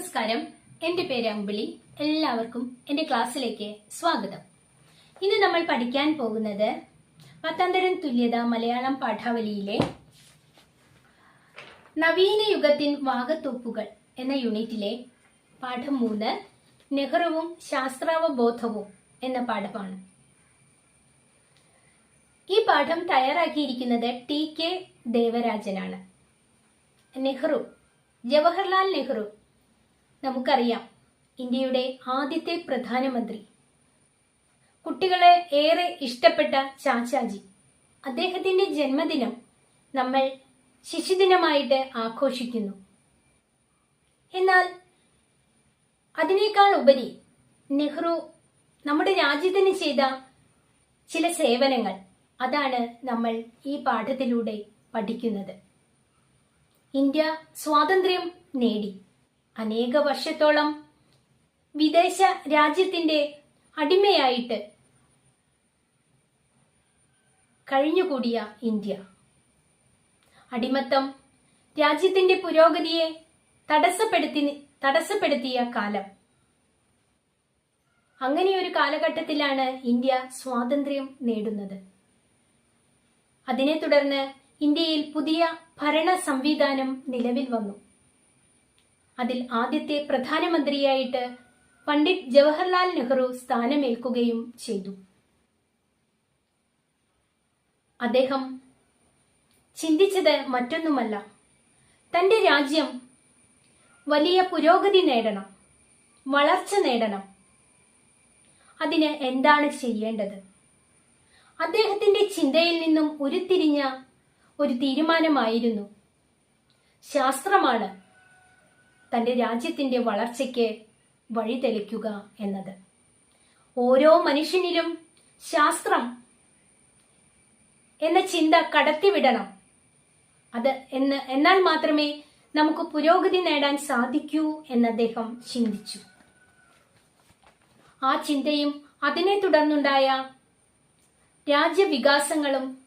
നമസ്കാരം. എന്റെ പേര് അമ്പിളി. എല്ലാവർക്കും എന്റെ ക്ലാസ്സിലേക്ക് സ്വാഗതം. ഇന്ന് നമ്മൾ പഠിക്കാൻ പോകുന്നത് പത്താന്തരം തുല്യത മലയാളം പാഠാവലിയിലെ നവീന യുഗത്തിൻ വാകത്തോപ്പുകൾ എന്ന യൂണിറ്റിലെ പാഠം മൂന്ന് നെഹ്റുവും ശാസ്ത്രാവബോധവും എന്ന പാഠമാണ്. ഈ പാഠം തയ്യാറാക്കിയിരിക്കുന്നത് ടി കെ ദേവരാജനാണ്. നെഹ്റു ജവഹർലാൽ നെഹ്റു നമുക്കറിയാം. ഇന്ത്യയുടെ ആദ്യത്തെ പ്രധാനമന്ത്രി. കുട്ടികളെ ഏറെ ഇഷ്ടപ്പെട്ട ചാച്ചാജി. അദ്ദേഹത്തിന്റെ ജന്മദിനം നമ്മൾ ശിശുദിനമായിട്ട് ആഘോഷിക്കുന്നു. എന്നാൽ അതിനേക്കാൾ ഉപരി നെഹ്റു നമ്മുടെ രാജ്യത്തിന് ചെയ്ത ചില സേവനങ്ങൾ. അതാണ് നമ്മൾ ഈ പാഠത്തിലൂടെ പഠിക്കുന്നത്. ഇന്ത്യ സ്വാതന്ത്ര്യം നേടി. അനേക വർഷത്തോളം വിദേശ രാജ്യത്തിന്റെ അടിമയായിട്ട് കഴിഞ്ഞുകൂടിയ ഇന്ത്യ. അടിമത്തം രാജ്യത്തിന്റെ പുരോഗതിയെ തടസ്സപ്പെടുത്തി തടസ്സപ്പെടുത്തിയ കാലം. അങ്ങനെ ഒരു കാലഘട്ടത്തിലാണ് ഇന്ത്യ സ്വാതന്ത്ര്യം നേടുന്നത്. അതിനെ തുടർന്ന് ഇന്ത്യയിൽ പുതിയ ഭരണ സംവിധാനം നിലവിൽ വന്നു. അതിൽ ആദ്യത്തെ പ്രധാനമന്ത്രിയായിട്ട് പണ്ഡിറ്റ് ജവഹർലാൽ നെഹ്റു സ്ഥാനമേൽക്കുകയും ചെയ്തു. അദ്ദേഹം ചിന്തിച്ചത് മറ്റൊന്നുമല്ല. തന്റെ രാജ്യം വലിയ പുരോഗതി നേടണം വളർച്ച നേടണം. അതിന് എന്താണ് ചെയ്യേണ്ടത്? അദ്ദേഹത്തിന്റെ ചിന്തയിൽ നിന്നും ഉരുത്തിരിഞ്ഞ ഒരു തീരുമാനമായിരുന്നു ശാസ്ത്രമാണ്. തന്റെ രാജ്യത്തിന്റെ വളർച്ചയ്ക്ക് വഴിതെളിക്കുക എന്നത്. ഓരോ മനുഷ്യനിലും ശാസ്ത്രം എന്ന ചിന്ത കടത്തിവിടണം. അത് എന്ന് എന്നാൽ മാത്രമേ നമുക്ക് പുരോഗതി നേടാൻ സാധിക്കൂ എന്ന് അദ്ദേഹം ചിന്തിച്ചു. ആ ചിന്തയും അതിനെ തുടർന്നുണ്ടായ രാജ്യവികാസങ്ങളും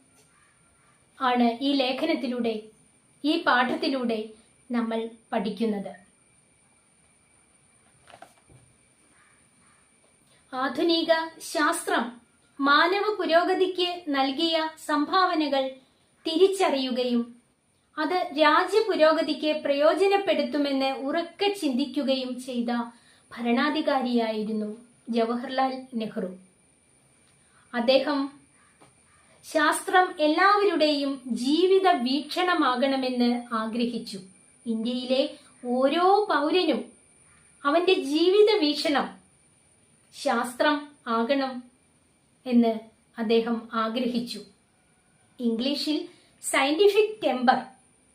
ആണ് ഈ ലേഖനത്തിലൂടെ ഈ പാഠത്തിലൂടെ നമ്മൾ പഠിക്കുന്നത്. ആധുനിക ശാസ്ത്രം മാനവ പുരോഗതിക്ക് നൽകിയ സംഭാവനകൾ തിരിച്ചറിയുകയും അത് രാജ്യ പുരോഗതിക്ക് പ്രയോജനപ്പെടുത്തുമെന്ന് ഉറക്കെ ചിന്തിക്കുകയും ചെയ്ത ഭരണാധികാരിയായിരുന്നു ജവഹർലാൽ നെഹ്റു. അദ്ദേഹം ശാസ്ത്രം എല്ലാവരുടെയും ജീവിത വീക്ഷണമാകണമെന്ന് ആഗ്രഹിച്ചു. ഇന്ത്യയിലെ ഓരോ പൗരനും അവന്റെ ജീവിത വീക്ഷണം ശാസ്ത്രം ആകണം എന്ന് അദ്ദേഹം ആഗ്രഹിച്ചു. ഇംഗ്ലീഷിൽ സയന്റിഫിക് ടെമ്പർ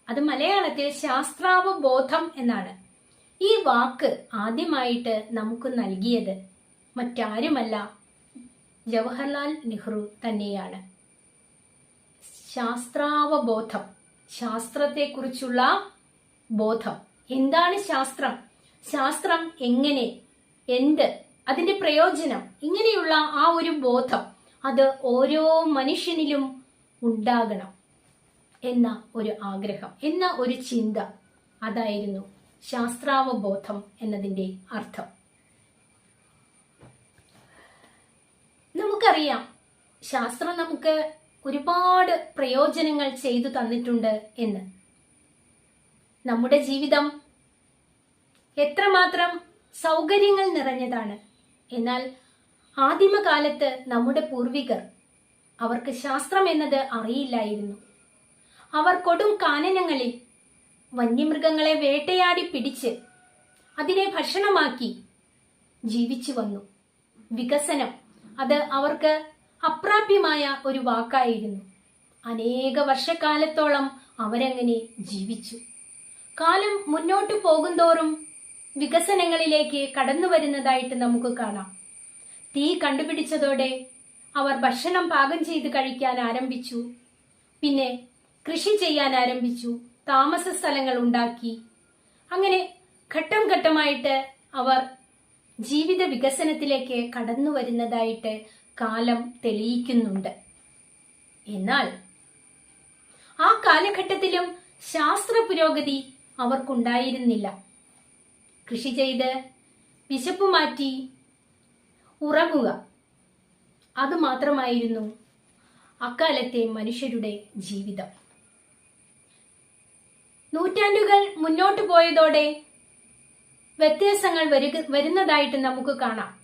അത് മലയാളത്തിൽ ശാസ്ത്രാവബോധം എന്നാണ്. ഈ വാക്ക് ആദ്യമായിട്ട് നമുക്ക് നൽകിയത് മറ്റാരുമല്ല ജവഹർലാൽ നെഹ്റു തന്നെയാണ്. ശാസ്ത്രാവബോധം ശാസ്ത്രത്തെക്കുറിച്ചുള്ള ബോധം. എന്താണ് ശാസ്ത്രം? ശാസ്ത്രം എങ്ങനെ എന്ത് അതിന്റെ പ്രയോജനം ഇങ്ങനെയുള്ള ആ ഒരു ബോധം അത് ഓരോ മനുഷ്യനിലും ഉണ്ടാകണം എന്ന ഒരു ആഗ്രഹം എന്ന ഒരു ചിന്ത. അതായിരുന്നു ശാസ്ത്രാവബോധം എന്നതിന്റെ അർത്ഥം. നമുക്കറിയാം ശാസ്ത്രം നമുക്ക് ഒരുപാട് പ്രയോജനങ്ങൾ ചെയ്തു തന്നിട്ടുണ്ട് എന്ന്. നമ്മുടെ ജീവിതം എത്രമാത്രം സൗകര്യങ്ങൾ നിറഞ്ഞതാണ്. എന്നാൽ ആദിമകാലത്ത് നമ്മുടെ പൂർവികർ അവർക്ക് ശാസ്ത്രം എന്നത് അറിയില്ലായിരുന്നു. അവർ കൊടും കാനനങ്ങളിൽ വന്യമൃഗങ്ങളെ വേട്ടയാടി പിടിച്ച് അതിനെ ഭക്ഷണമാക്കി ജീവിച്ചു വന്നു. വികസനം അത് അവർക്ക് അപ്രാപ്യമായ ഒരു വാക്കായിരുന്നു. അനേക വർഷക്കാലത്തോളം അവരങ്ങനെ ജീവിച്ചു. കാലം മുന്നോട്ടു പോകുന്തോറും വികസനങ്ങളിലേക്ക് കടന്നു വരുന്നതായിട്ട് നമുക്ക് കാണാം. തീ കണ്ടുപിടിച്ചതോടെ അവർ ഭക്ഷണം പാകം ചെയ്ത് കഴിക്കാൻ ആരംഭിച്ചു. പിന്നെ കൃഷി ചെയ്യാൻ ആരംഭിച്ചു. താമസ സ്ഥലങ്ങൾ ഉണ്ടാക്കി. അങ്ങനെ ഘട്ടം ഘട്ടമായിട്ട് അവർ ജീവിത വികസനത്തിലേക്ക് കടന്നു വരുന്നതായിട്ട് കാലം തെളിയിക്കുന്നുണ്ട്. എന്നാൽ ആ കാലഘട്ടത്തിലും ശാസ്ത്ര പുരോഗതി അവർക്കുണ്ടായിരുന്നില്ല. കൃഷി ചെയ്ത് വിശപ്പ് മാറ്റി ഉറങ്ങുക. അത് മാത്രമായിരുന്നു അക്കാലത്തെ മനുഷ്യരുടെ ജീവിതം. നൂറ്റാണ്ടുകൾ മുന്നോട്ട് പോയതോടെ വ്യത്യാസങ്ങൾ വരു വരുന്നതായിട്ട് നമുക്ക് കാണാം.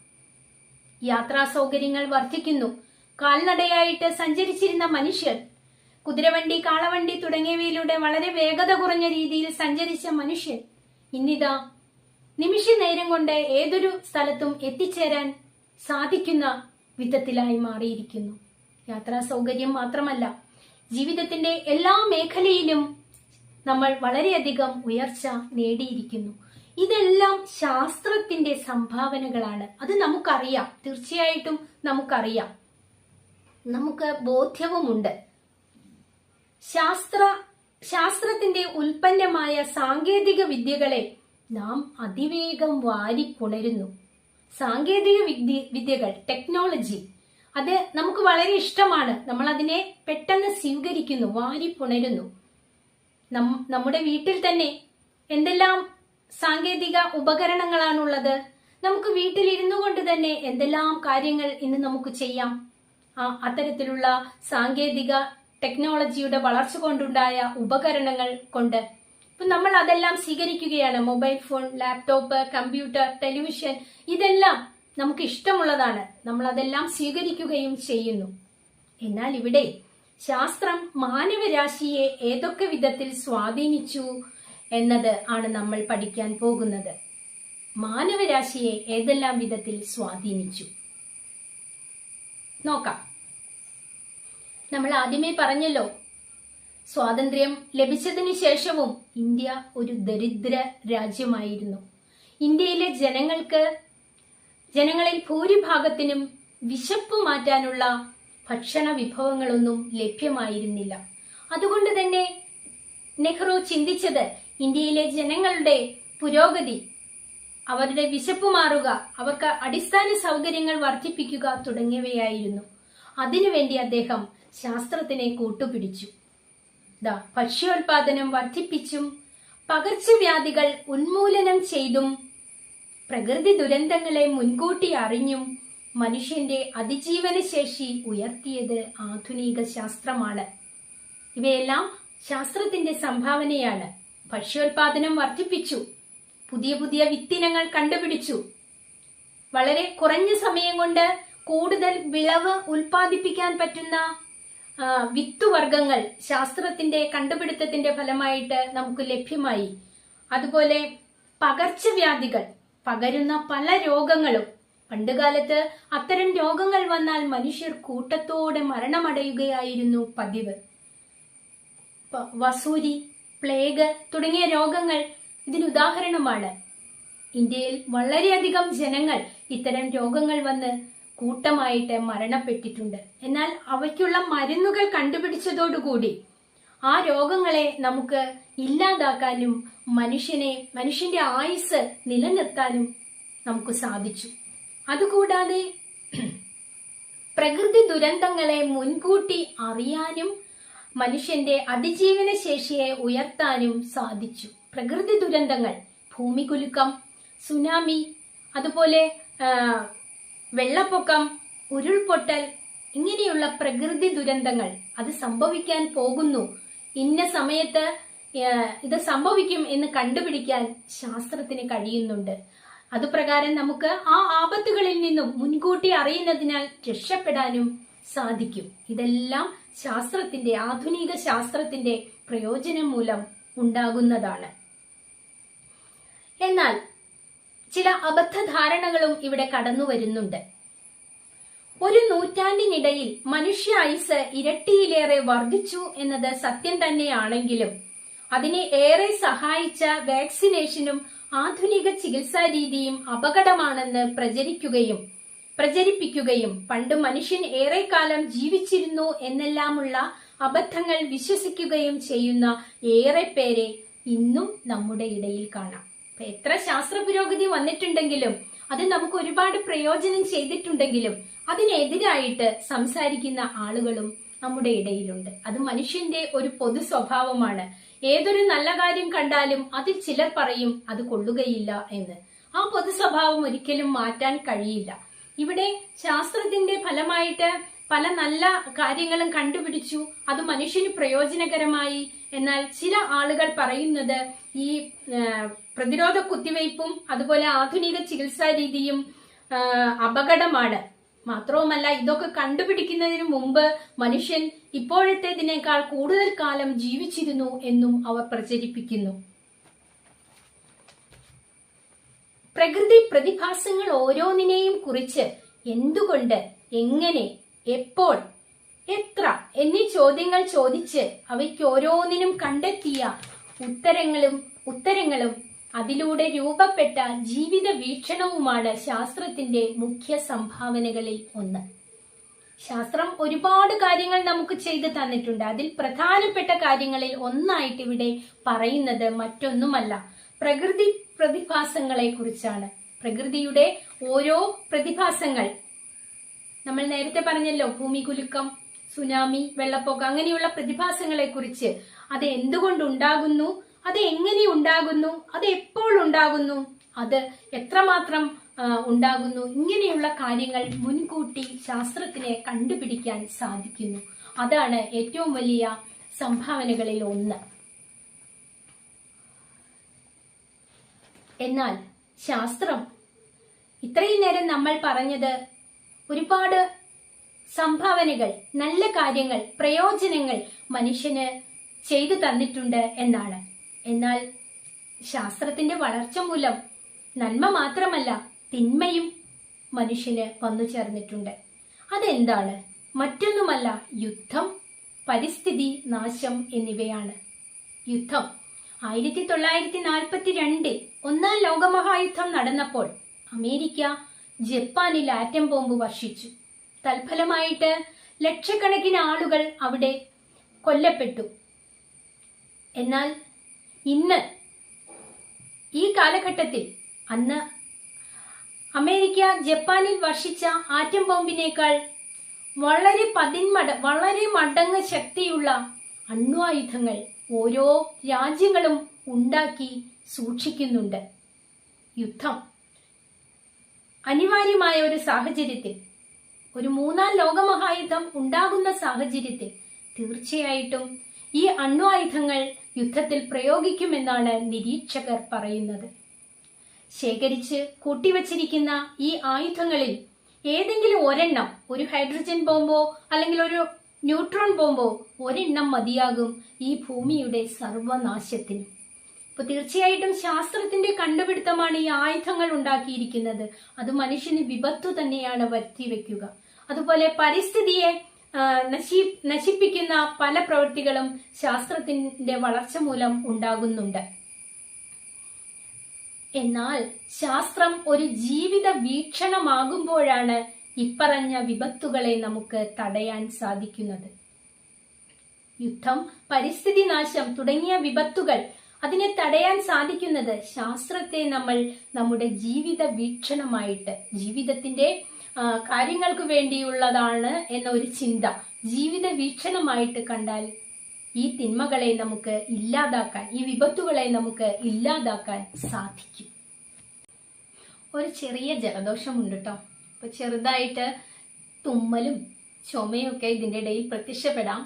യാത്രാ സൗകര്യങ്ങൾ വർദ്ധിക്കുന്നു. കാൽനടയായിട്ട് സഞ്ചരിച്ചിരുന്ന മനുഷ്യർ കുതിരവണ്ടി കാളവണ്ടി തുടങ്ങിയവയിലൂടെ വളരെ വേഗത കുറഞ്ഞ രീതിയിൽ സഞ്ചരിച്ച മനുഷ്യർ ഇന്നിതാ നിമിഷ നേരം കൊണ്ട് ഏതൊരു സ്ഥലത്തും എത്തിച്ചേരാൻ സാധിക്കുന്ന വിധത്തിലായി മാറിയിരിക്കുന്നു. യാത്രാ സൗകര്യം മാത്രമല്ല ജീവിതത്തിന്റെ എല്ലാ മേഖലയിലും നമ്മൾ വളരെയധികം ഉയർച്ച നേടിയിരിക്കുന്നു. ഇതെല്ലാം ശാസ്ത്രത്തിന്റെ സംഭാവനകളാണ്. അത് നമുക്കറിയാം. തീർച്ചയായിട്ടും നമുക്കറിയാം. നമുക്ക് ബോധ്യവുമുണ്ട്. ശാസ്ത്ര ശാസ്ത്രത്തിന്റെ ഉൽപ്പന്നമായ സാങ്കേതിക വിദ്യകളെ നാം അതിവേഗം വാരിപ്പുണരുന്നു സാങ്കേതിക വിദ്യ വിദ്യകൾ ടെക്നോളജി അത് നമുക്ക് വളരെ ഇഷ്ടമാണ്. നമ്മൾ അതിനെ പെട്ടെന്ന് സ്വീകരിക്കുന്നു വാരിപ്പുണരുന്നു നമ്മുടെ വീട്ടിൽ തന്നെ എന്തെല്ലാം സാങ്കേതിക ഉപകരണങ്ങളാണുള്ളത്? നമുക്ക് വീട്ടിലിരുന്നു കൊണ്ട് തന്നെ എന്തെല്ലാം കാര്യങ്ങൾ ഇന്ന് നമുക്ക് ചെയ്യാം? ആ അത്തരത്തിലുള്ള സാങ്കേതിക ടെക്നോളജിയുടെ വളർച്ച കൊണ്ടുണ്ടായ ഉപകരണങ്ങൾ കൊണ്ട് ഇപ്പൊ നമ്മൾ അതെല്ലാം സ്വീകരിക്കുകയാണ്. Mobile phone laptop computer television ഇതെല്ലാം നമുക്ക് ഇഷ്ടമുള്ളതാണ് നമ്മൾ അതെല്ലാം സ്വീകരിക്കുകയും ചെയ്യുന്നു. എന്നാൽ ഇവിടെ ശാസ്ത്രം മാനവരാശിയെ ഏതൊക്കെ വിധത്തിൽ സ്വാധീനിച്ചു എന്നത് ആണ് നമ്മൾ പഠിക്കാൻ പോകുന്നത്. മാനവരാശിയെ ഏതെല്ലാം വിധത്തിൽ സ്വാധീനിച്ചു? നോക്കാം. നമ്മൾ ആദ്യമേ പറഞ്ഞല്ലോ സ്വാതന്ത്ര്യം ലഭിച്ചതിനു ശേഷവും ഇന്ത്യ ഒരു ദരിദ്ര രാജ്യമായിരുന്നു. ഇന്ത്യയിലെ ജനങ്ങൾക്ക് ജനങ്ങളിൽ ഭൂരിഭാഗത്തിനും വിശപ്പ് മാറ്റാനുള്ള ഭക്ഷണ വിഭവങ്ങളൊന്നും ലഭ്യമായിരുന്നില്ല. അതുകൊണ്ട് തന്നെ നെഹ്റു ചിന്തിച്ചത് ഇന്ത്യയിലെ ജനങ്ങളുടെ പുരോഗതി അവരുടെ വിശപ്പ് മാറുക അവർക്ക് അടിസ്ഥാന സൗകര്യങ്ങൾ വർദ്ധിപ്പിക്കുക തുടങ്ങിയവയായിരുന്നു. അതിനുവേണ്ടി അദ്ദേഹം ശാസ്ത്രത്തിനെ കൂട്ടുപിടിച്ചു. ദാ ഭക്ഷ്യോൽപാദനം വർദ്ധിപ്പിച്ചും പകർച്ചവ്യാധികൾ ഉന്മൂലനം ചെയ്തും പ്രകൃതി ദുരന്തങ്ങളെ മുൻകൂട്ടി അറിഞ്ഞും മനുഷ്യന്റെ അതിജീവന ശേഷി ഉയർത്തിയത് ആധുനിക ശാസ്ത്രമാണ്. ഇവയെല്ലാം ശാസ്ത്രത്തിന്റെ സംഭാവനയാണ്. ഭക്ഷ്യോൽപാദനം വർദ്ധിപ്പിച്ചു. പുതിയ പുതിയ വിത്തിനങ്ങൾ കണ്ടുപിടിച്ചു. വളരെ കുറഞ്ഞ സമയം കൊണ്ട് കൂടുതൽ വിളവ് ഉൽപ്പാദിപ്പിക്കാൻ പറ്റുന്ന വിത്തുവർഗങ്ങൾ ശാസ്ത്രത്തിന്റെ കണ്ടുപിടുത്തത്തിന്റെ ഫലമായിട്ട് നമുക്ക് ലഭ്യമായി. അതുപോലെ പകർച്ചവ്യാധികൾ പകരുന്ന പല രോഗങ്ങളും. പണ്ടുകാലത്ത് അത്തരം രോഗങ്ങൾ വന്നാൽ മനുഷ്യർ കൂട്ടത്തോടെ മരണമടയുകയായിരുന്നു പതിവ്. വസൂരി പ്ലേഗ് തുടങ്ങിയ രോഗങ്ങൾ ഇതിന് ഉദാഹരണമാണ്. ഇന്ത്യയിൽ വളരെയധികം ജനങ്ങൾ ഇത്തരം രോഗങ്ങൾ വന്ന് കൂട്ടമായിട്ട് മരണപ്പെട്ടിട്ടുണ്ട്. എന്നാൽ അവയ്ക്കുള്ള മരുന്നുകൾ കണ്ടുപിടിച്ചതോടുകൂടി ആ രോഗങ്ങളെ നമുക്ക് ഇല്ലാതാക്കാനും മനുഷ്യനെ മനുഷ്യന്റെ ആയുസ് നിലനിർത്താനും നമുക്ക് സാധിച്ചു. അതുകൂടാതെ പ്രകൃതി ദുരന്തങ്ങളെ മുൻകൂട്ടി അറിയാനും മനുഷ്യന്റെ അതിജീവന ശേഷിയെ ഉയർത്താനും സാധിച്ചു. പ്രകൃതി ദുരന്തങ്ങൾ ഭൂമികുലുക്കം സുനാമി അതുപോലെ വെള്ളപ്പൊക്കം ഉരുൾപൊട്ടൽ ഇങ്ങനെയുള്ള പ്രകൃതി ദുരന്തങ്ങൾ അത് സംഭവിക്കാൻ പോകുന്നു. ഇന്ന സമയത്ത് ഇത് സംഭവിക്കും എന്ന് കണ്ടുപിടിക്കാൻ ശാസ്ത്രത്തിന് കഴിയുന്നുണ്ട്. അതുപ്രകാരം നമുക്ക് ആ ആപത്തുകളിൽ നിന്നും മുൻകൂട്ടി അറിയുന്നതിനാൽ രക്ഷപ്പെടാനും സാധിക്കും. ഇതെല്ലാം ശാസ്ത്രത്തിന്റെ ആധുനിക ശാസ്ത്രത്തിന്റെ പ്രയോജനം മൂലം ഉണ്ടാകുന്നതാണ്. എന്നാൽ ചില അബദ്ധധാരണകളും ഇവിടെ കടന്നു വരുന്നുണ്ട് ഒരു നൂറ്റാണ്ടിനിടയിൽ മനുഷ്യ ആയുസ് ഇരട്ടിയിലേറെ വർദ്ധിച്ചു എന്നത് സത്യം തന്നെയാണെങ്കിലും അതിനെ ഏറെ സഹായിച്ച വാക്സിനേഷനും ആധുനിക ചികിത്സാ രീതിയും അപകടമാണെന്ന് പ്രചരിക്കുകയും പ്രചരിപ്പിക്കുകയും പണ്ട് മനുഷ്യൻ ഏറെക്കാലം ജീവിച്ചിരുന്നു എന്നെല്ലാമുള്ള അബദ്ധങ്ങൾ വിശ്വസിക്കുകയും ചെയ്യുന്ന ഏറെ പേരെ ഇന്നും നമ്മുടെ ഇടയിൽ കാണാം. എത്ര ശാസ്ത്ര പുരോഗതി വന്നിട്ടുണ്ടെങ്കിലും അത് നമുക്ക് ഒരുപാട് പ്രയോജനം ചെയ്തിട്ടുണ്ടെങ്കിലും അതിനെതിരായിട്ട് സംസാരിക്കുന്ന ആളുകളും നമ്മുടെ ഇടയിലുണ്ട്. അത് മനുഷ്യന്റെ ഒരു പൊതു സ്വഭാവമാണ്. ഏതൊരു നല്ല കാര്യം കണ്ടാലും അതിൽ ചിലർ പറയും അത് കൊള്ളുകയില്ല എന്ന്. ആ പൊതു സ്വഭാവം ഒരിക്കലും മാറ്റാൻ കഴിയില്ല. ഇവിടെ ശാസ്ത്രത്തിന്റെ ഫലമായിട്ട് പല നല്ല കാര്യങ്ങളും കണ്ടുപിടിച്ചു. അത് മനുഷ്യന് പ്രയോജനകരമായി. എന്നാൽ ചില ആളുകൾ പറയുന്നത് ഈ പ്രതിരോധ കുത്തിവയ്പ്പും അതുപോലെ ആധുനിക ചികിത്സാ രീതിയും അപകടമാണ്. മാത്രവുമല്ല ഇതൊക്കെ കണ്ടുപിടിക്കുന്നതിന് മുമ്പ് മനുഷ്യൻ ഇപ്പോഴത്തേതിനേക്കാൾ കൂടുതൽ കാലം ജീവിച്ചിരുന്നു എന്നും അവർ പ്രചരിപ്പിക്കുന്നു. പ്രകൃതി പ്രതിഭാസങ്ങൾ ഓരോന്നിനെയും കുറിച്ച് എന്തുകൊണ്ട് എങ്ങനെ എപ്പോൾ എത്ര എന്നീ ചോദ്യങ്ങൾ ചോദിച്ച് അവയ്ക്ക് ഓരോന്നിനും കണ്ടെത്തിയ ഉത്തരങ്ങളും ഉത്തരങ്ങളും അതിലൂടെ രൂപപ്പെട്ട ജീവിത വീക്ഷണവുമാണ് ശാസ്ത്രത്തിന്റെ മുഖ്യ സംഭാവനകളിൽ ഒന്ന്. ശാസ്ത്രം ഒരുപാട് കാര്യങ്ങൾ നമുക്ക് ചെയ്തു തന്നിട്ടുണ്ട്. അതിൽ പ്രധാനപ്പെട്ട കാര്യങ്ങളിൽ ഒന്നായിട്ട് ഇവിടെ പറയുന്നത് മറ്റൊന്നുമല്ല. പ്രകൃതി പ്രതിഭാസങ്ങളെ കുറിച്ചാണ്. പ്രകൃതിയുടെ ഓരോ പ്രതിഭാസങ്ങൾ. നമ്മൾ നേരത്തെ പറഞ്ഞല്ലോ ഭൂമി കുലുക്കം സുനാമി വെള്ളപ്പൊക്കം അങ്ങനെയുള്ള പ്രതിഭാസങ്ങളെ കുറിച്ച്. അത് എന്തുകൊണ്ടുണ്ടാകുന്നു? അത് എങ്ങനെ ഉണ്ടാകുന്നു അത് എപ്പോൾ ഉണ്ടാകുന്നു അത് എത്രമാത്രം ഉണ്ടാകുന്നു? ഇങ്ങനെയുള്ള കാര്യങ്ങൾ മുൻകൂട്ടി ശാസ്ത്രത്തിനെ കണ്ടുപിടിക്കാൻ സാധിക്കുന്നു. അതാണ് ഏറ്റവും വലിയ സംഭാവനകളിൽ ഒന്ന്. എന്നാൽ ശാസ്ത്രം ഇത്രയും നേരം നമ്മൾ പറഞ്ഞത് ഒരുപാട് സംഭാവനകൾ നല്ല കാര്യങ്ങൾ പ്രയോജനങ്ങൾ മനുഷ്യന് ചെയ്തു തന്നിട്ടുണ്ട് എന്നാണ്. എന്നാൽ ശാസ്ത്രത്തിന്റെ വളർച്ച മൂലം നന്മ മാത്രമല്ല തിന്മയും മനുഷ്യന് വന്നു ചേർന്നിട്ടുണ്ട്. അതെന്താണ്? മറ്റൊന്നുമല്ല യുദ്ധം പരിസ്ഥിതി നാശം എന്നിവയാണ്. യുദ്ധം. ആയിരത്തി തൊള്ളായിരത്തി നാൽപ്പത്തി രണ്ടിൽ ഒന്നാം ലോകമഹായുദ്ധം നടന്നപ്പോൾ അമേരിക്ക ജപ്പാനിൽ ആറ്റം ബോംബ് വർഷിച്ചു. തൽഫലമായിട്ട് ലക്ഷക്കണക്കിന് ആളുകൾ അവിടെ കൊല്ലപ്പെട്ടു. എന്നാൽ ഇന്ന് ഈ കാലഘട്ടത്തിൽ അന്ന് അമേരിക്ക ജപ്പാനിൽ വർഷിച്ച ആറ്റം ബോംബിനേക്കാൾ വളരെ പതിന്മട വളരെ മടങ്ങ് ശക്തിയുള്ള അണ്വായുധങ്ങൾ ഓരോ രാജ്യങ്ങളും ഉണ്ടാക്കി സൂക്ഷിക്കുന്നുണ്ട്. യുദ്ധം അനിവാര്യമായ ഒരു സാഹചര്യത്തിൽ ഒരു മൂന്നാം ലോകമഹായുദ്ധം ഉണ്ടാകുന്ന സാഹചര്യത്തിൽ തീർച്ചയായിട്ടും ഈ അണ്വായുധങ്ങൾ യുദ്ധത്തിൽ പ്രയോഗിക്കുമെന്നാണ് നിരീക്ഷകർ പറയുന്നത്. ശേഖരിച്ച് കൂട്ടിവച്ചിരിക്കുന്ന ഈ ആയുധങ്ങളിൽ ഏതെങ്കിലും ഒരെണ്ണം ഒരു ഹൈഡ്രജൻ ബോംബോ അല്ലെങ്കിൽ ഒരു ന്യൂട്രോൺ ബോംബോ ഒരെണ്ണം മതിയാകും ഈ ഭൂമിയുടെ സർവനാശത്തിന്. ഇപ്പൊ തീർച്ചയായിട്ടും ശാസ്ത്രത്തിന്റെ കണ്ടുപിടുത്തമാണ് ഈ ആയുധങ്ങൾ ഉണ്ടാക്കിയിരിക്കുന്നത്. അത് മനുഷ്യന് വിപത്തു തന്നെയാണ് വരുത്തി വെക്കുക അതുപോലെ പരിസ്ഥിതിയെ നശി നശിപ്പിക്കുന്ന പല പ്രവൃത്തികളും ശാസ്ത്രത്തിന്റെ വളർച്ച മൂലം ഉണ്ടാകുന്നുണ്ട്. എന്നാൽ ശാസ്ത്രം ഒരു ജീവിത വീക്ഷണമാകുമ്പോഴാണ് ഇപ്പറഞ്ഞ വിപത്തുകളെ നമുക്ക് തടയാൻ സാധിക്കുന്നത്. യുദ്ധം പരിസ്ഥിതി നാശം തുടങ്ങിയ വിപത്തുകൾ അതിനെ തടയാൻ സാധിക്കുന്നത് ശാസ്ത്രത്തെ നമ്മൾ നമ്മുടെ ജീവിത വീക്ഷണമായിട്ട് ജീവിതത്തിന്റെ കാര്യങ്ങൾക്ക് വേണ്ടിയുള്ളതാണ് എന്നൊരു ചിന്ത ജീവിത വീക്ഷണമായിട്ട് കണ്ടാൽ ഈ തിന്മകളെ നമുക്ക് ഇല്ലാതാക്കാൻ ഈ വിപത്തുകളെ നമുക്ക് ഇല്ലാതാക്കാൻ സാധിക്കും. ഒരു ചെറിയ ജലദോഷമുണ്ട് കേട്ടോ അപ്പൊ ചെറുതായിട്ട് തുമ്മലും ചുമയും ഒക്കെ ഇതിന്റെ ഇടയിൽ പ്രത്യക്ഷപ്പെടാം.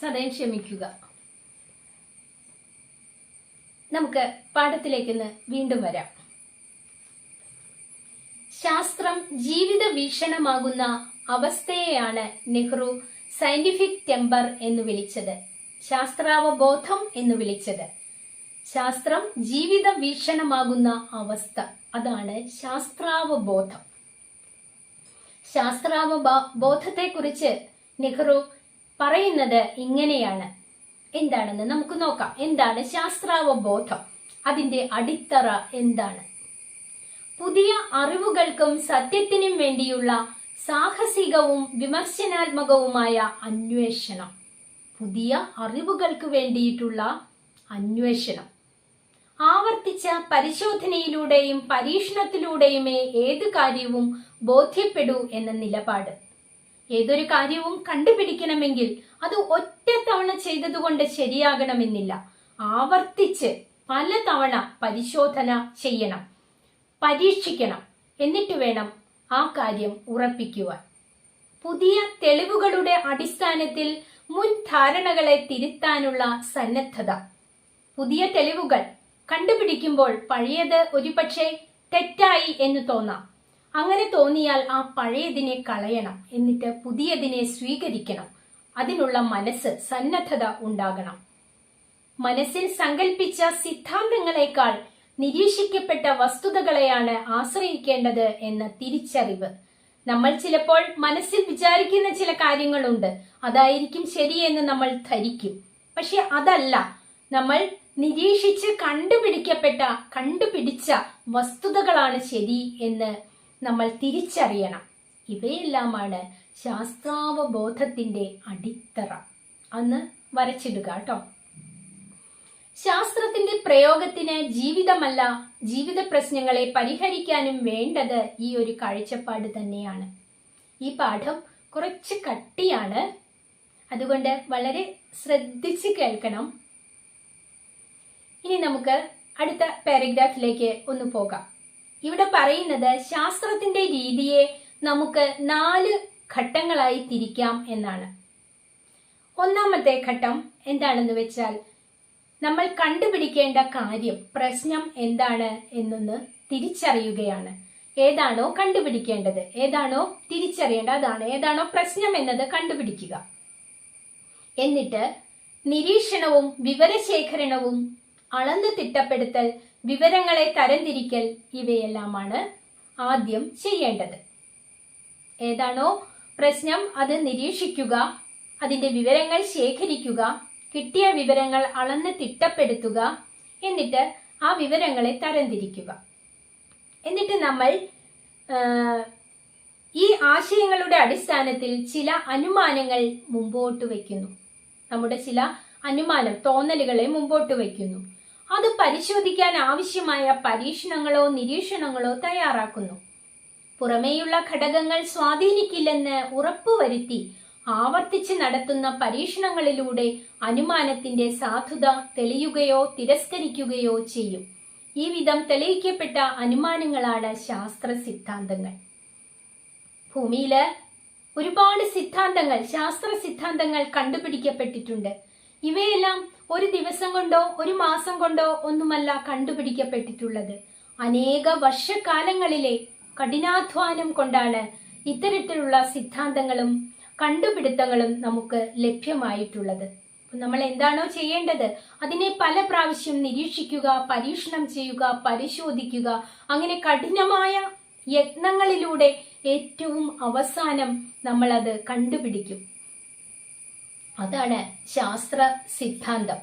സദയം ക്ഷമിക്കുക. നമുക്ക് പാഠത്തിലേക്കൊന്ന് വീണ്ടും വരാം. ശാസ്ത്രം ജീവിത വീക്ഷണമാകുന്ന അവസ്ഥയെയാണ് നെഹ്റു സയന്റിഫിക് ടെമ്പർ എന്ന് വിളിച്ചത് ശാസ്ത്രാവബോധം എന്ന് വിളിച്ചത്. ശാസ്ത്രം ജീവിത വീക്ഷണമാകുന്ന അവസ്ഥ അതാണ് ശാസ്ത്രാവബോധം. ശാസ്ത്രാവബോധത്തെക്കുറിച്ച് നെഹ്റു പറയുന്നത് ഇങ്ങനെയാണ്. എന്താണെന്ന് നമുക്ക് നോക്കാം. എന്താണ് ശാസ്ത്രാവബോധം? അതിന്റെ അടിത്തറ എന്താണ്? പുതിയ അറിവുകൾക്കും സത്യത്തിനും വേണ്ടിയുള്ള സാഹസികവും വിമർശനാത്മകവുമായ അന്വേഷണം. പുതിയ അറിവുകൾക്ക് വേണ്ടിയിട്ടുള്ള അന്വേഷണം. ആവർത്തിച്ച പരിശോധനയിലൂടെയും പരീക്ഷണത്തിലൂടെയുമേ ഏത് കാര്യവും ബോധ്യപ്പെടൂ എന്ന നിലപാട്. ഏതൊരു കാര്യവും കണ്ടുപിടിക്കണമെങ്കിൽ അത് ഒറ്റ തവണ ചെയ്തതുകൊണ്ട് ശരിയാകണമെന്നില്ല. ആവർത്തിച്ച് പല തവണ പരിശോധന ചെയ്യണം. പരീക്ഷിക്കണം. എന്നിട്ട് വേണം ആ കാര്യം ഉറപ്പിക്കുവാൻ. പുതിയ തെളിവുകളുടെ അടിസ്ഥാനത്തിൽ മുൻ ധാരണകളെ തിരുത്താനുള്ള സന്നദ്ധത. പുതിയ തെളിവുകൾ കണ്ടുപിടിക്കുമ്പോൾ പഴയത് ഒരുപക്ഷെ തെറ്റായി എന്ന് തോന്നാം. അങ്ങനെ തോന്നിയാൽ ആ പഴയതിനെ കളയണം. എന്നിട്ട് പുതിയതിനെ സ്വീകരിക്കണം. അതിനുള്ള മനസ്സ് സന്നദ്ധത ഉണ്ടാകണം. മനസ്സിൽ സങ്കല്പിച്ച സിദ്ധാന്തങ്ങളെക്കാൾ നിരീക്ഷിക്കപ്പെട്ട വസ്തുതകളെയാണ് ആശ്രയിക്കേണ്ടത് എന്ന തിരിച്ചറിവ്. നമ്മൾ ചിലപ്പോൾ മനസ്സിൽ വിചാരിക്കുന്ന ചില കാര്യങ്ങളുണ്ട്. അതായിരിക്കും ശരിയെന്ന് നമ്മൾ ധരിക്കും. പക്ഷെ അതല്ല. നമ്മൾ നിരീക്ഷിച്ച് കണ്ടുപിടിക്കപ്പെട്ട കണ്ടുപിടിച്ച വസ്തുതകളാണ് ശരി എന്ന് നമ്മൾ തിരിച്ചറിയണം. ഇവയെല്ലാമാണ് ശാസ്ത്രാവബോധത്തിന്റെ അടിത്തറ. അന്ന് വരച്ചിടുക കേട്ടോ. ശാസ്ത്രത്തിന്റെ പ്രയോഗത്തിന് ജീവിതമല്ല ജീവിത പ്രശ്നങ്ങളെ പരിഹരിക്കാനും വേണ്ടത് ഈ ഒരു കാഴ്ചപ്പാട് തന്നെയാണ്. ഈ പാഠം കുറച്ച് കട്ടിയാണ്. അതുകൊണ്ട് വളരെ ശ്രദ്ധിച്ച് കേൾക്കണം. ഇനി നമുക്ക് അടുത്ത പാരഗ്രാഫിലേക്ക് ഒന്ന് പോകാം. ഇവിടെ പറയുന്നത് ശാസ്ത്രത്തിന്റെ രീതിയെ നമുക്ക് നാല് ഘട്ടങ്ങളായി തിരിക്കാം എന്നാണ്. ഒന്നാമത്തെ ഘട്ടം എന്താണെന്ന് വെച്ചാൽ നമ്മൾ കണ്ടുപിടിക്കേണ്ട കാര്യം പ്രശ്നം എന്താണ് എന്നൊന്ന് തിരിച്ചറിയുകയാണ്. ഏതാണോ കണ്ടുപിടിക്കേണ്ടത്. ഏതാണോ തിരിച്ചറിയേണ്ടത് അതാണ്. ഏതാണോ പ്രശ്നം എന്നത് കണ്ടുപിടിക്കുക. എന്നിട്ട് നിരീക്ഷണവും വിവരശേഖരണവും അളന്ന് തിട്ടപ്പെടുത്തൽ വിവരങ്ങളെ തരംതിരിക്കൽ ഇവയെല്ലാമാണ് ആദ്യം ചെയ്യേണ്ടത്. ഏതാണോ പ്രശ്നം അത് നിരീക്ഷിക്കുക അതിന്റെ വിവരങ്ങൾ ശേഖരിക്കുക കിട്ടിയ വിവരങ്ങൾ അളന്ന് തിട്ടപ്പെടുത്തുക എന്നിട്ട് ആ വിവരങ്ങളെ തരംതിരിക്കുക. എന്നിട്ട് നമ്മൾ ഈ ആശയങ്ങളുടെ അടിസ്ഥാനത്തിൽ ചില അനുമാനങ്ങൾ മുമ്പോട്ട് വയ്ക്കുന്നു. നമ്മുടെ ചില അനുമാനം തോന്നലുകളെ മുമ്പോട്ട് വയ്ക്കുന്നു. അത് പരിശോധിക്കാൻ ആവശ്യമായ പരീക്ഷണങ്ങളോ നിരീക്ഷണങ്ങളോ തയ്യാറാക്കുന്നു. പുറമേയുള്ള ഘടകങ്ങൾ സ്വാധീനിക്കില്ലെന്ന് ഉറപ്പുവരുത്തി ആവർത്തിച്ച് നടത്തുന്ന പരീക്ഷണങ്ങളിലൂടെ അനുമാനത്തിന്റെ സാധുത തെളിയുകയോ തിരസ്കരിക്കുകയോ ചെയ്യും. ഈ വിധം തെളിയിക്കപ്പെട്ട അനുമാനങ്ങളാണ് ശാസ്ത്ര സിദ്ധാന്തങ്ങൾ. ഭൂമിയിൽ ഒരുപാട് സിദ്ധാന്തങ്ങൾ ശാസ്ത്ര സിദ്ധാന്തങ്ങൾ കണ്ടുപിടിക്കപ്പെട്ടിട്ടുണ്ട്. ഇവയെല്ലാം ഒരു ദിവസം കൊണ്ടോ ഒരു മാസം കൊണ്ടോ ഒന്നുമല്ല കണ്ടുപിടിക്കപ്പെട്ടിട്ടുള്ളത്. അനേക വർഷക്കാലങ്ങളിലെ കഠിനാധ്വാനം കൊണ്ടാണ് ഇത്തരത്തിലുള്ള സിദ്ധാന്തങ്ങളും കണ്ടുപിടുത്തങ്ങളും നമുക്ക് ലഭ്യമായിട്ടുള്ളത്. നമ്മൾ എന്താണോ ചെയ്യേണ്ടത് അതിനെ പല പ്രാവശ്യം നിരീക്ഷിക്കുക പരീക്ഷണം ചെയ്യുക പരിശോധിക്കുക അങ്ങനെ കഠിനമായ യത്നങ്ങളിലൂടെ ഏറ്റവും അവസാനം നമ്മൾ അത് കണ്ടുപിടിക്കും. അതാണ് ശാസ്ത്ര സിദ്ധാന്തം.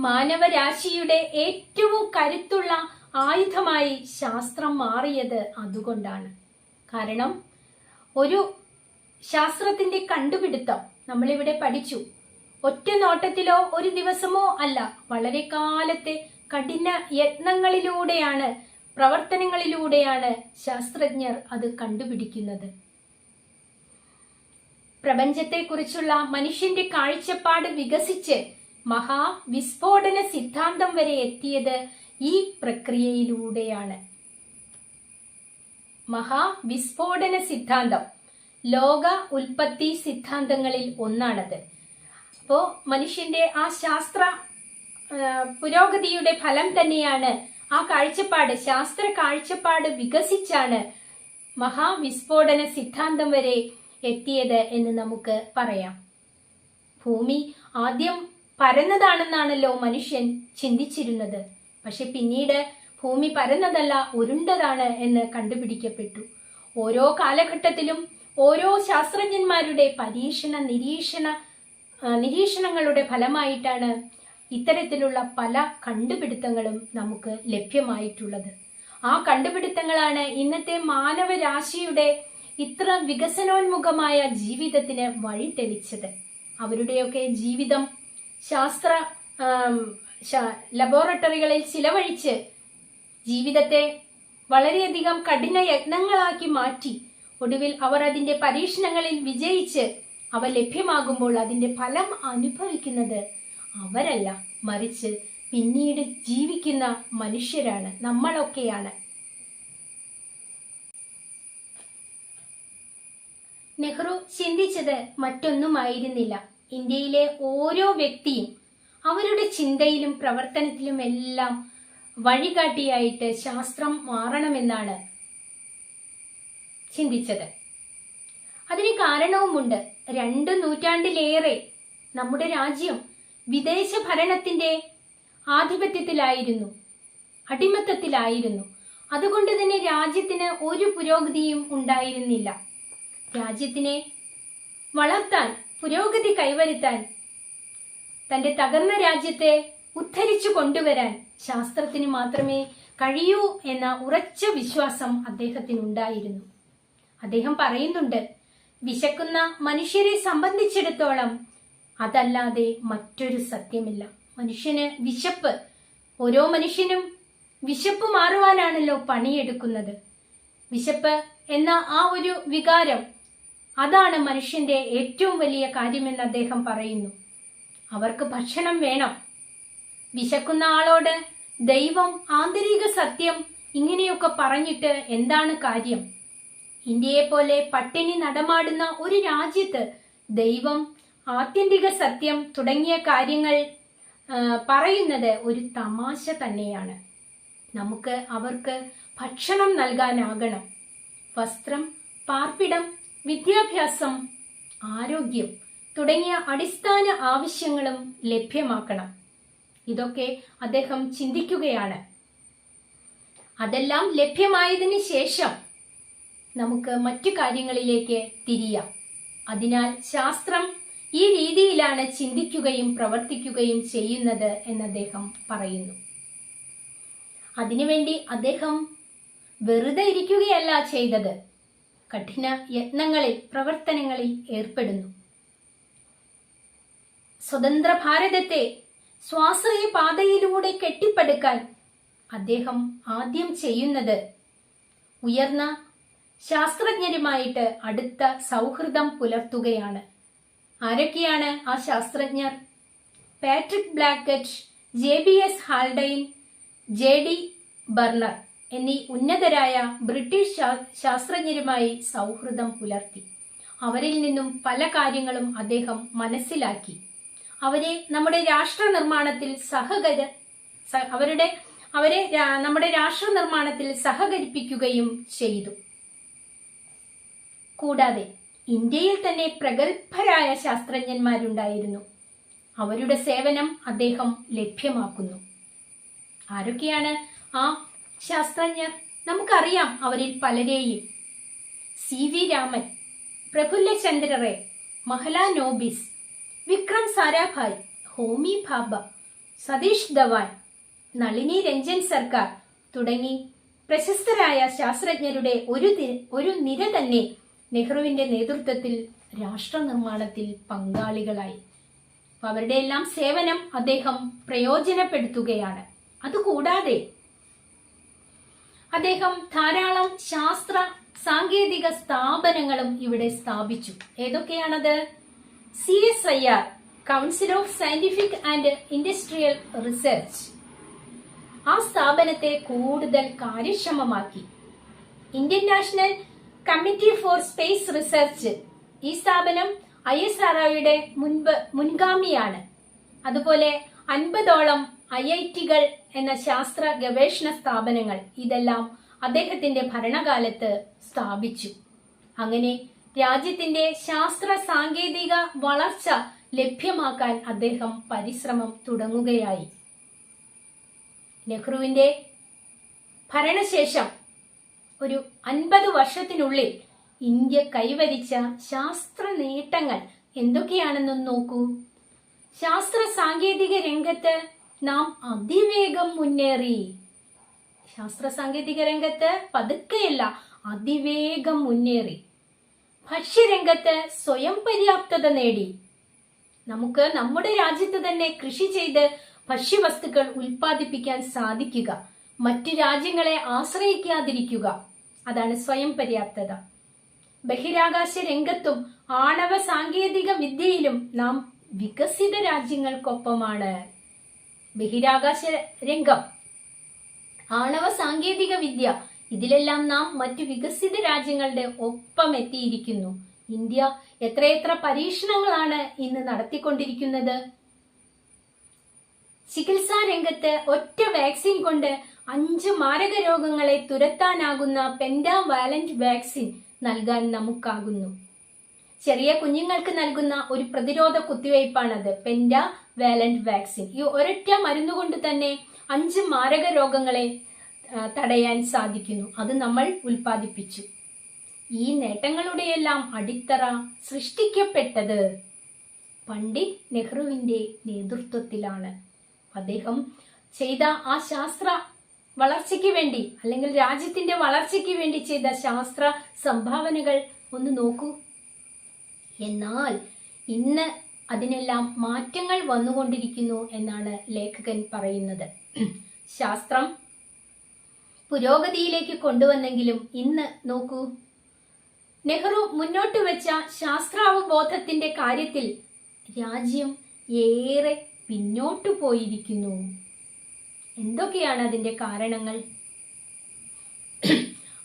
മാനവരാശിയുടെ ഏറ്റവും കരുത്തുള്ള ആയുധമായി ശാസ്ത്രം മാറിയത് അതുകൊണ്ടാണ്. കാരണം ഒരു ശാസ്ത്രത്തിന്റെ കണ്ടുപിടുത്തം നമ്മളിവിടെ പഠിച്ചു. ഒറ്റ നോട്ടത്തിലോ ഒരു ദിവസമോ അല്ല വളരെ കാലത്തെ കഠിന യത്നങ്ങളിലൂടെയാണ് പ്രവർത്തനങ്ങളിലൂടെയാണ് ശാസ്ത്രജ്ഞർ അത് കണ്ടുപിടിക്കുന്നത്. പ്രപഞ്ചത്തെക്കുറിച്ചുള്ള മനുഷ്യന്റെ കാഴ്ചപ്പാട് വികസിച്ച് മഹാവിസ്ഫോടന സിദ്ധാന്തം വരെ എത്തിയത് ഈ പ്രക്രിയയിലൂടെയാണ്. മഹാവിസ്ഫോടന സിദ്ധാന്തം ലോക ഉൽപ്പത്തി സിദ്ധാന്തങ്ങളിൽ ഒന്നാണത്. അപ്പോ മനുഷ്യന്റെ ആ ശാസ്ത്ര പുരോഗതിയുടെ ഫലം തന്നെയാണ് ആ കാഴ്ചപ്പാട്. ശാസ്ത്ര കാഴ്ചപ്പാട് വികസിച്ചാണ് മഹാവിസ്ഫോടന സിദ്ധാന്തം വരെ എത്തിയത് എന്ന് നമുക്ക് പറയാം. ഭൂമി ആദ്യം പരന്നതാണെന്നാണല്ലോ മനുഷ്യൻ ചിന്തിച്ചിരുന്നത്. പക്ഷെ പിന്നീട് ഭൂമി പരന്നതല്ല ഉരുണ്ടതാണ് എന്ന് കണ്ടുപിടിക്കപ്പെട്ടു. ഓരോ കാലഘട്ടത്തിലും ഓരോ ശാസ്ത്രജ്ഞന്മാരുടെ പരീക്ഷണ നിരീക്ഷണ നിരീക്ഷണങ്ങളുടെ ഫലമായിട്ടാണ് ഇത്തരത്തിലുള്ള പല കണ്ടുപിടുത്തങ്ങളും നമുക്ക് ലഭ്യമായിട്ടുള്ളത്. ആ കണ്ടുപിടുത്തങ്ങളാണ് ഇന്നത്തെ മാനവരാശിയുടെ ഇത്ര വികസനോന്മുഖമായ ജീവിതത്തിന് വഴി തെളിച്ചത് അവരുടെയൊക്കെ ജീവിതം ശാസ്ത്ര ലബോറട്ടറികളിൽ ചിലവഴിച്ച് ജീവിതത്തെ വളരെയധികം കഠിന യത്നങ്ങളാക്കി മാറ്റി ഒടുവിൽ അവർ അതിന്റെ പരീക്ഷണങ്ങളിൽ വിജയിച്ച് അവ ലഭ്യമാകുമ്പോൾ അതിന്റെ ഫലം അനുഭവിക്കുന്നത് അവരല്ല. മറിച്ച് പിന്നീട് ജീവിക്കുന്ന മനുഷ്യരാണ് നമ്മളൊക്കെയാണ്. നെഹ്റു ചിന്തിച്ചത് മറ്റൊന്നുമായിരുന്നില്ല. ഇന്ത്യയിലെ ഓരോ വ്യക്തിയും അവരുടെ ചിന്തയിലും പ്രവർത്തനത്തിലും എല്ലാം വഴികാട്ടിയായിട്ട് ശാസ്ത്രം മാറണമെന്നാണ് ചിന്തിച്ചത്. അതിന് കാരണവുമുണ്ട്. രണ്ട് നൂറ്റാണ്ടിലേറെ നമ്മുടെ രാജ്യം വിദേശ ഭരണത്തിന്റെ ആധിപത്യത്തിലായിരുന്നു അടിമത്തത്തിലായിരുന്നു. അതുകൊണ്ട് തന്നെ രാജ്യത്തിന് ഒരു പുരോഗതിയും ഉണ്ടായിരുന്നില്ല. രാജ്യത്തിനെ വളർത്താൻ പുരോഗതി കൈവരുത്താൻ തന്റെ തകർന്ന രാജ്യത്തെ ഉദ്ധരിച്ചു കൊണ്ടുവരാൻ ശാസ്ത്രത്തിന് മാത്രമേ കഴിയൂ എന്ന ഉറച്ച വിശ്വാസം അദ്ദേഹത്തിനുണ്ടായിരുന്നു. അദ്ദേഹം പറയുന്നുണ്ട് വിശക്കുന്ന മനുഷ്യരെ സംബന്ധിച്ചിടത്തോളം അതല്ലാതെ മറ്റൊരു സത്യമില്ല. മനുഷ്യന് വിശപ്പ് ഓരോ മനുഷ്യനും വിശപ്പ് മാറുവാനാണല്ലോ പണിയെടുക്കുന്നത്. വിശപ്പ് എന്ന ആ ഒരു വികാരം അതാണ് മനുഷ്യന്റെ ഏറ്റവും വലിയ കാര്യമെന്ന് അദ്ദേഹം പറയുന്നു. അവർക്ക് ഭക്ഷണം വേണം. വിശക്കുന്ന ആളോട് ദൈവം ആന്തരിക സത്യം ഇങ്ങനെയൊക്കെ പറഞ്ഞിട്ട് എന്താണ് കാര്യം? ഇന്ത്യയെ പോലെ പട്ടിണി നടമാടുന്ന ഒരു രാജ്യത്ത് ദൈവം ആത്യന്തിക സത്യം തുടങ്ങിയ കാര്യങ്ങൾ പറയുന്നത് ഒരു തമാശ തന്നെയാണ്. നമുക്ക് അവർക്ക് ഭക്ഷണം നൽകാനാകണം. വസ്ത്രം പാർപ്പിടം വിദ്യാഭ്യാസം ആരോഗ്യം തുടങ്ങിയ അടിസ്ഥാന ആവശ്യങ്ങളും ലഭ്യമാക്കണം. ഇതൊക്കെ അദ്ദേഹം ചിന്തിക്കുകയാണ്. അതെല്ലാം ലഭ്യമായതിനു ശേഷം നമുക്ക് മറ്റു കാര്യങ്ങളിലേക്ക് തിരിയാം. അതിനാൽ ശാസ്ത്രം ഈ രീതിയിലാണ് ചിന്തിക്കുകയും പ്രവർത്തിക്കുകയും ചെയ്യുന്നത് എന്ന് അദ്ദേഹം പറയുന്നു. അതിനുവേണ്ടി അദ്ദേഹം വെറുതെ ഇരിക്കുകയല്ല ചെയ്തത്. കഠിന യത്നങ്ങളിൽ പ്രവർത്തനങ്ങളിൽ ഏർപ്പെടുന്നു. സ്വതന്ത്ര ഭാരതത്തെ സ്വാശ്രയ പാതയിലൂടെ കെട്ടിപ്പടുക്കാൻ അദ്ദേഹം ആദ്യം ചെയ്യുന്നത് ഉയർന്ന ശാസ്ത്രജ്ഞരുമായിട്ട് അടുത്ത സൗഹൃദം പുലർത്തുകയാണ്. ആരൊക്കെയാണ് ആ ശാസ്ത്രജ്ഞർ? Patrick Blackett J B S Haldane J D Bernal എന്നീ ഉന്നതരായ ബ്രിട്ടീഷ് ശാസ്ത്രജ്ഞരുമായി സൗഹൃദം പുലർത്തി. അവരിൽ നിന്നും പല കാര്യങ്ങളും അദ്ദേഹം മനസ്സിലാക്കി. അവരെ നമ്മുടെ രാഷ്ട്ര നിർമ്മാണത്തിൽ സഹകര അവരുടെ അവരെ നമ്മുടെ രാഷ്ട്ര നിർമ്മാണത്തിൽ സഹകരിപ്പിക്കുകയും ചെയ്തു. കൂടാതെ ഇന്ത്യയിൽ തന്നെ പ്രഗത്ഭരായ ശാസ്ത്രജ്ഞന്മാരുണ്ടായിരുന്നു. അവരുടെ സേവനം അദ്ദേഹം ലഭ്യമാക്കുന്നു. ആരൊക്കെയാണ് ആ ശാസ്ത്രജ്ഞർ? നമുക്കറിയാം അവരിൽ പലരെയും. C V Raman Prafulla Chandra Ray Mahalanobis Vikram Sarabhai Homi Bhabha Satish Dhawan Nalini Ranjan Sarkar തുടങ്ങി പ്രശസ്തരായ ശാസ്ത്രജ്ഞരുടെ ഒരു ഒരു നിര തന്നെ നെഹ്റുവിന്റെ നേതൃത്വത്തിൽ രാഷ്ട്രനിർമ്മാണത്തിൽ പങ്കാളികളായി. അവരുടെ എല്ലാം സേവനം അദ്ദേഹം പ്രയോജനപ്പെടുത്തുകയാണ്. അതുകൂടാതെ അദ്ദേഹം ധാരാളം ശാസ്ത്ര സാങ്കേതിക സ്ഥാപനങ്ങളും ഇവിടെ സ്ഥാപിച്ചു. ഏതൊക്കെയാണത്? C S I R council of scientific and industrial research ആ സ്ഥാപനത്തെ കൂടുതൽ കാര്യക്ഷമമാക്കി. Indian national committee for space research ഈ സ്ഥാപനം ഐ എസ് ആർ ഒയുടെ മുൻപ് മുൻഗാമിയാണ്. അതുപോലെ അൻപതോളം ഐ ഐ ടികൾ എന്ന ശാസ്ത്ര ഗവേഷണ സ്ഥാപനങ്ങൾ ഇതെല്ലാം അദ്ദേഹത്തിന്റെ ഭരണകാലത്ത് സ്ഥാപിച്ചു. അങ്ങനെ രാജ്യത്തിന്റെ ശാസ്ത്ര സാങ്കേതിക വളർച്ച ലഭ്യമാക്കാൻ അദ്ദേഹം പരിശ്രമം തുടങ്ങുകയായി. നെഹ്റുവിന്റെ ഭരണശേഷം ഒരു അൻപത് വർഷത്തിനുള്ളിൽ ഇന്ത്യ കൈവരിച്ച ശാസ്ത്ര നേട്ടങ്ങൾ എന്തൊക്കെയാണെന്നും നോക്കൂ. ശാസ്ത്ര സാങ്കേതിക രംഗത്ത് നാം അതിവേഗം മുന്നേറി. ശാസ്ത്ര സാങ്കേതിക രംഗത്ത് പതുക്കെയല്ല അതിവേഗം മുന്നേറി. ഭക്ഷ്യരംഗത്ത് സ്വയം പര്യാപ്തത നേടി. നമുക്ക് നമ്മുടെ രാജ്യത്ത് തന്നെ കൃഷി ചെയ്ത് ഭക്ഷ്യവസ്തുക്കൾ ഉൽപ്പാദിപ്പിക്കാൻ സാധിക്കുക. മറ്റു രാജ്യങ്ങളെ ആശ്രയിക്കാതിരിക്കുക. അതാണ് സ്വയം പര്യാപ്തത. ബഹിരാകാശ രംഗത്തും ആണവ സാങ്കേതിക വിദ്യയിലും നാം വികസിത രാജ്യങ്ങൾക്കൊപ്പമാണ്. ബഹിരാകാശ രംഗം ആണവ സാങ്കേതിക വിദ്യ ഇതിലെല്ലാം നാം മറ്റു വികസിത രാജ്യങ്ങളുടെ ഒപ്പം എത്തിയിരിക്കുന്നു. ഇന്ത്യ എത്രയെത്ര പരീക്ഷണങ്ങളാണ് ഇന്ന് നടത്തിക്കൊണ്ടിരിക്കുന്നത്? ചികിത്സാ രംഗത്ത് ഒറ്റ വാക്സിൻ കൊണ്ട് അഞ്ച് മാരക രോഗങ്ങളെ തുരത്താനാകുന്ന പെൻഡാ വാലന്റ് വാക്സിൻ നൽകാൻ നമുക്കാകുന്നു. ചെറിയ കുഞ്ഞുങ്ങൾക്ക് നൽകുന്ന ഒരു പ്രതിരോധ കുത്തിവയ്പ്പാണത് പെൻഡ വാലന്റ് വാക്സിൻ. ഈ ഒരൊറ്റ മരുന്നുകൊണ്ട് തന്നെ അഞ്ച് മാരക രോഗങ്ങളെ തടയാൻ സാധിക്കുന്നു. അത് നമ്മൾ ഉൽപ്പാദിപ്പിച്ചു. ഈ നേട്ടങ്ങളുടെയെല്ലാം അടിത്തറ സൃഷ്ടിക്കപ്പെട്ടത് പണ്ഡിറ്റ് നെഹ്റുവിന്റെ നേതൃത്വത്തിലാണ്. അദ്ദേഹം ചെയ്ത ആ ശാസ്ത്ര വളർച്ചയ്ക്ക് വേണ്ടി അല്ലെങ്കിൽ രാജ്യത്തിന്റെ വളർച്ചയ്ക്ക് വേണ്ടി ചെയ്ത ശാസ്ത്ര സംഭാവനകൾ ഒന്ന് നോക്കൂ. എന്നാൽ ഇന്ന് അതിനെല്ലാം മാറ്റങ്ങൾ വന്നുകൊണ്ടിരിക്കുന്നു എന്നാണ് ലേഖകൻ പറയുന്നത്. ശാസ്ത്രം പുരോഗതിയിലേക്ക് കൊണ്ടുവന്നെങ്കിലും ഇന്ന് നോക്കൂ. നെഹ്റു മുന്നോട്ട് വെച്ച ശാസ്ത്രാവബോധത്തിന്റെ കാര്യത്തിൽ രാജ്യം ഏറെ പിന്നോട്ടു പോയിരിക്കുന്നു. എന്തൊക്കെയാണ് അതിന്റെ കാരണങ്ങൾ?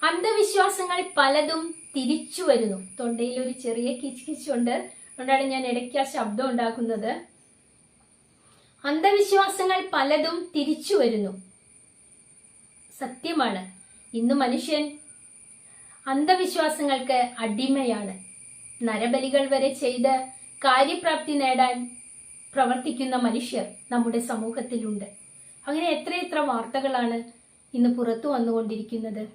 അന്ധവിശ്വാസങ്ങൾ പലതും തിരിച്ചു വരുന്നു. തൊണ്ടയിൽ ഒരു ചെറിയ കിച്ച് കിച്ചുണ്ട് അതുകൊണ്ടാണ് ഞാൻ ഇടയ്ക്ക് ആ ശബ്ദം ഉണ്ടാക്കുന്നത്. അന്ധവിശ്വാസങ്ങൾ പലതും തിരിച്ചു വരുന്നു. സത്യമാണ്. ഇന്ന് മനുഷ്യൻ അന്ധവിശ്വാസങ്ങൾക്ക് അടിമയാണ്. നരബലികൾ വരെ ചെയ്ത് കാര്യപ്രാപ്തി നേടാൻ പ്രവർത്തിക്കുന്ന മനുഷ്യർ നമ്മുടെ സമൂഹത്തിലുണ്ട്. അങ്ങനെ എത്രയെത്ര വാർത്തകളാണ് ഇന്ന് പുറത്തു വന്നുകൊണ്ടിരിക്കുന്നത്.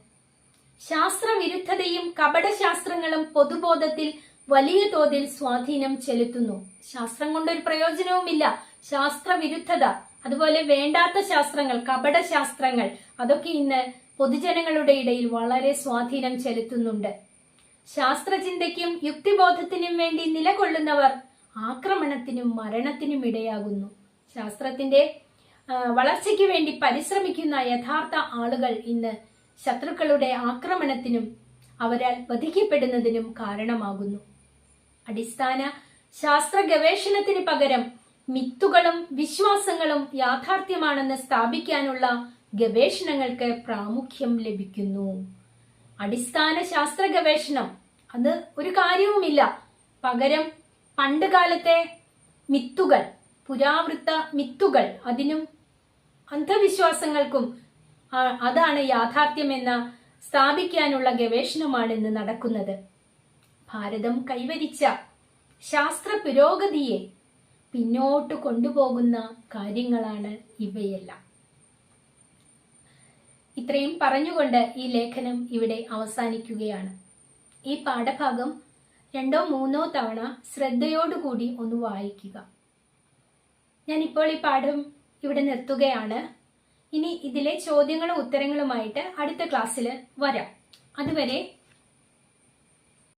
ശാസ്ത്രവിരുദ്ധതയും കപടശാസ്ത്രങ്ങളും പൊതുബോധത്തിൽ വലിയ തോതിൽ സ്വാധീനം ചെലുത്തുന്നു. ശാസ്ത്രം കൊണ്ടൊരു പ്രയോജനവുമില്ല. ശാസ്ത്രവിരുദ്ധത അതുപോലെ വേണ്ടാത്ത ശാസ്ത്രങ്ങൾ കപടശാസ്ത്രങ്ങൾ അതൊക്കെ ഇന്ന് പൊതുജനങ്ങളുടെ ഇടയിൽ വളരെ സ്വാധീനം ചെലുത്തുന്നുണ്ട്. ശാസ്ത്രചിന്തയ്ക്കും യുക്തിബോധത്തിനും വേണ്ടി നിലകൊള്ളുന്നവർ ആക്രമണത്തിനും മരണത്തിനും ഇടയാകുന്നു. ശാസ്ത്രത്തിന്റെ വളർച്ചയ്ക്ക് വേണ്ടി പരിശ്രമിക്കുന്ന യഥാർത്ഥ ആളുകൾ ഇന്ന് ശത്രുക്കളുടെ ആക്രമണത്തിനും അവരാൽ വധിക്കപ്പെടുന്നതിനും കാരണമാകുന്നു. അടിസ്ഥാന ശാസ്ത്ര ഗവേഷണത്തിന് പകരം മിത്തുകളും വിശ്വാസങ്ങളും യാഥാർത്ഥ്യമാണെന്ന് സ്ഥാപിക്കാനുള്ള ഗവേഷണങ്ങൾക്ക് പ്രാമുഖ്യം ലഭിക്കുന്നു. അടിസ്ഥാന ശാസ്ത്ര ഗവേഷണം അത് ഒരു കാര്യവുമില്ല. പകരം പണ്ട് കാലത്തെ മിത്തുകൾ പുരാവൃത്ത മിത്തുകൾ അതിനും അന്ധവിശ്വാസങ്ങൾക്കും അതാണ് യാഥാർത്ഥ്യമെന്ന സ്ഥാപിക്കാനുള്ള ഗവേഷണമാണ് ഇന്ന് നടക്കുന്നത്. ഭാരതം കൈവരിച്ച ശാസ്ത്ര പുരോഗതിയെ പിന്നോട്ട് കൊണ്ടുപോകുന്ന കാര്യങ്ങളാണ് ഇവയെല്ലാം. ഇത്രയും പറഞ്ഞുകൊണ്ട് ഈ ലേഖനം ഇവിടെ അവസാനിക്കുകയാണ്. ഈ പാഠഭാഗം രണ്ടോ മൂന്നോ തവണ ശ്രദ്ധയോടുകൂടി ഒന്ന് വായിക്കുക. ഞാനിപ്പോൾ ഈ പാഠം ഇവിടെ നിർത്തുകയാണ്. ഇനി ഇതിലെ ചോദ്യങ്ങളും ഉത്തരങ്ങളുമായിട്ട് അടുത്ത ക്ലാസ്സിൽ വരാം. അതുവരെ